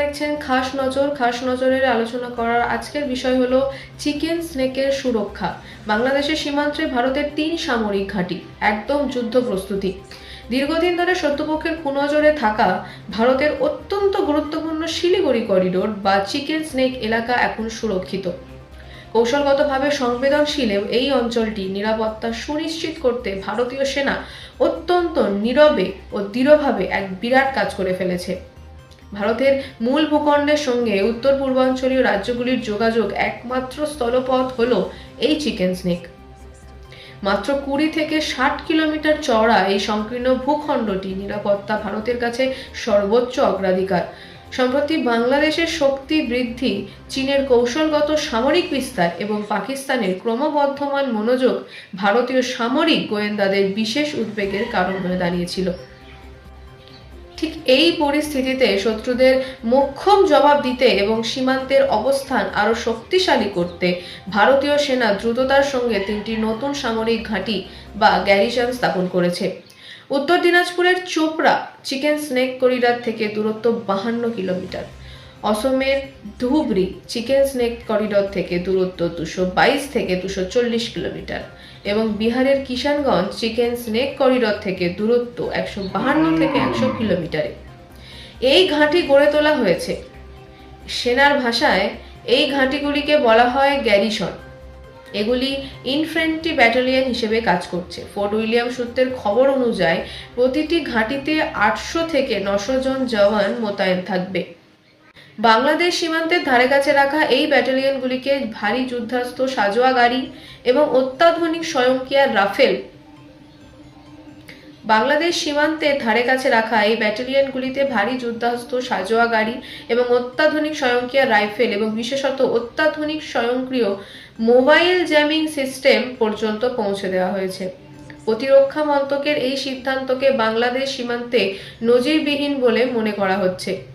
দেখছেন খাস নজর। খাস নজরের আলোচনা করার আজকের বিষয় হলো চিকেন স্নেকের সুরক্ষা। বাংলাদেশের সীমান্তে ভারতের তিন সামরিক ঘাঁটি, একদম যুদ্ধ প্রস্তুতি। দীর্ঘদিন ধরে শত্রুপক্ষের কুনজরে থাকা ভারতের অত্যন্ত গুরুত্বপূর্ণ শিলিগুড়ি করিডোর বা চিকেন স্নেক এলাকা এখন সুরক্ষিত। কৌশলগতভাবে সংবেদনশীলেও এই অঞ্চলটি নিরাপত্তা সুনিশ্চিত করতে ভারতীয় সেনা অত্যন্ত নীরবে ও দৃঢ়ভাবে এক বিরাট কাজ করে ফেলেছে। ভারতের মূল ভূখণ্ডের সঙ্গে উত্তর পূর্বাঞ্চলীয় রাজ্যগুলির যোগাযোগ একমাত্র স্থলপথ হল এই চিকেন স্নেক। মাত্র কুড়ি থেকে ষাট কিলোমিটার চওড়া এই সংকীর্ণ ভূখণ্ডটি নিরাপত্তা ভারতের কাছে সর্বোচ্চ অগ্রাধিকার। সম্প্রতি বাংলাদেশের শক্তি বৃদ্ধি, চীনের কৌশলগত সামরিক বিস্তার এবং পাকিস্তানের ক্রমবর্ধমান মনোযোগ ভারতীয় সামরিক গোয়েন্দাদের বিশেষ উদ্বেগের কারণ হয়ে দাঁড়িয়েছিল। ঠিক এই পরিস্থিতিতে শত্রুদের মোক্ষম জবাব দিতে এবং সীমান্তের অবস্থান আরও শক্তিশালী করতে ভারতীয় সেনা দ্রুততার সঙ্গে তিনটি নতুন সামরিক ঘাঁটি বা গ্যারিসন স্থাপন করেছে। উত্তর দিনাজপুরের চোপড়া চিকেন স্নেক করিডার থেকে দূরত্ব বাহান্ন কিলোমিটার। অসমের ধুবড়ি চিকেন স্নেক করিডর থেকে দূরত্ব দুশো বাইশ থেকে দুশো চল্লিশ কিলোমিটার এবং বিহারের কিষানগঞ্জ চিকেন স্নেক করিডর থেকে দূরত্ব একশো বাহান্ন থেকে একশো কিলোমিটারে। এই ঘাঁটি গড়ে তোলা হয়েছে। সেনার ভাষায় এই ঘাঁটিগুলিকে বলা হয় গ্যারিসন। এগুলি ইনফ্রেন্ট্রি ব্যাটালিয়ন হিসেবে কাজ করছে। ফোর্ট উইলিয়াম সূত্রের খবর অনুযায়ী প্রতিটি ঘাঁটিতে আটশো থেকে নশো জন জওয়ান মোতায়েন থাকবে। বাংলাদেশ সীমান্তের ধারে কাছে রাখা এই ব্যাটালিয়নগুলিকে ভারী যুদ্ধাস্ত্র, সাজোয়া গাড়ি এবং অত্যাধুনিক স্বয়ংক্রিয় রাফেল বাংলাদেশ সীমান্তের ধারে কাছে রাখা এই ব্যাটালিয়নগুলিতে ভারী যুদ্ধাস্ত্র, সাজোয়া গাড়ি এবং অত্যাধুনিক স্বয়ংক্রিয় রাইফেল এবং বিশেষত অত্যাধুনিক স্বয়ংক্রিয় মোবাইল জ্যামিং সিস্টেম পর্যন্ত পৌঁছে দেওয়া হয়েছে। প্রতিরক্ষা মন্ত্রকের এই সিদ্ধান্তকে বাংলাদেশ সীমান্তে নজিরবিহীন বলে মনে করা হচ্ছে।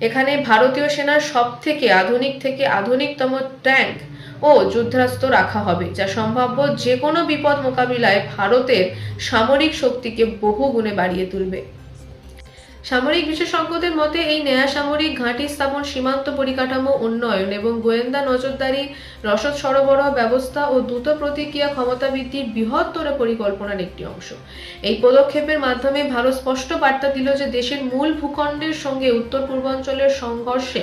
এখানে ভারতীয় সেনার সব থেকে আধুনিক থেকে আধুনিকতম ট্যাঙ্ক ও যুদ্ধাস্ত্র রাখা হবে, যা সম্ভাব্য যে কোনো বিপদ মোকাবিলায় ভারতের সামরিক শক্তিকে বহু গুণে বাড়িয়ে তুলবে। সামরিক বিশেষজ্ঞদের মতে, এই ন্যায় সামরিক ঘাঁটি স্থাপন সীমান্ত পরিকাঠামো উন্নয়ন এবং গোয়েন্দা নজরদারি, রসদ সরবরাহ ব্যবস্থা ও দ্রুত প্রতিক্রিয়া ক্ষমতা বৃদ্ধির বৃহত্তর পরিকল্পনার একটি অংশ। এই পদক্ষেপের মাধ্যমে ভারত স্পষ্ট বার্তা দিল যে দেশের মূল ভূখণ্ডের সঙ্গে উত্তর পূর্বাঞ্চলের সংঘর্ষে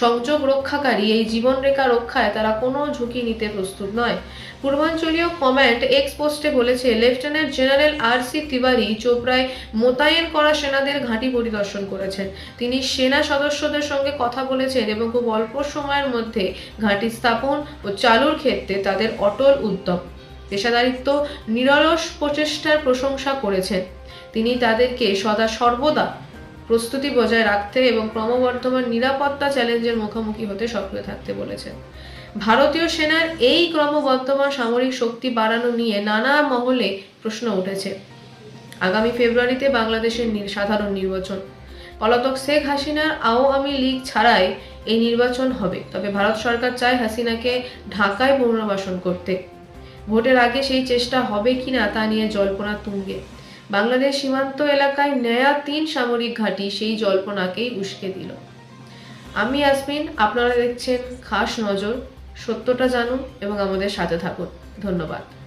সংযোগ রক্ষাকারী এই জীবনরেখা রক্ষায় তারা কোনো ঝুঁকি নিতে প্রস্তুত নয়। পূর্বাঞ্চলীয় কমান্ড এক্স পোস্টে বলেছে, lieutenant general R C Tiwari চোপড়ায় মোতায়েন করা সেনাদের ঘাঁটি পরিদর্শন করেছেন। তিনি সেনা সদস্যদের সঙ্গে কথা বলেছেন এবং খুব অল্প সময়ের মধ্যে ঘাঁটি স্থাপন ও চালুর ক্ষেত্রে তাদের অটল উদ্যম, পেশাদারিত্ব, নিরলস প্রচেষ্টার প্রশংসা করেছেন। তিনি তাদেরকে সদা সর্বদা প্রস্তুতি বজায় রাখতে এবং ক্রমবর্ধমান নিরাপত্তা চ্যালেঞ্জের মুখোমুখি হতে সক্রিয় থাকতে বলেছেন। ভারতীয় সেনার এই ক্রমবর্ধমান সামরিক শক্তি বাড়ানো নিয়ে নানা মহলে প্রশ্ন উঠেছে। আগামী ফেব্রুয়ারিতে বাংলাদেশের নি- সাধারণ নির্বাচন। পলাতক শেখ হাসিনার আওয়ামী লীগ ছাড়াই এই নির্বাচন হবে। তবে ভারত সরকার চায় হাসিনাকে ঢাকায় পুনর্বাসন করতে। ভোটের আগে সেই চেষ্টা হবে কিনা তা নিয়ে জল্পনা তুঙ্গে। বাংলাদেশ সীমান্ত এলাকায় নয়া তিন সামরিক ঘাঁটি সেই জল্পনাকেই উস্কে দিল। আমি আসমিন আপনারা দেখছেন খাস নজর। সত্যটা জানুন এবং আমাদের সাথে থাকুন। ধন্যবাদ।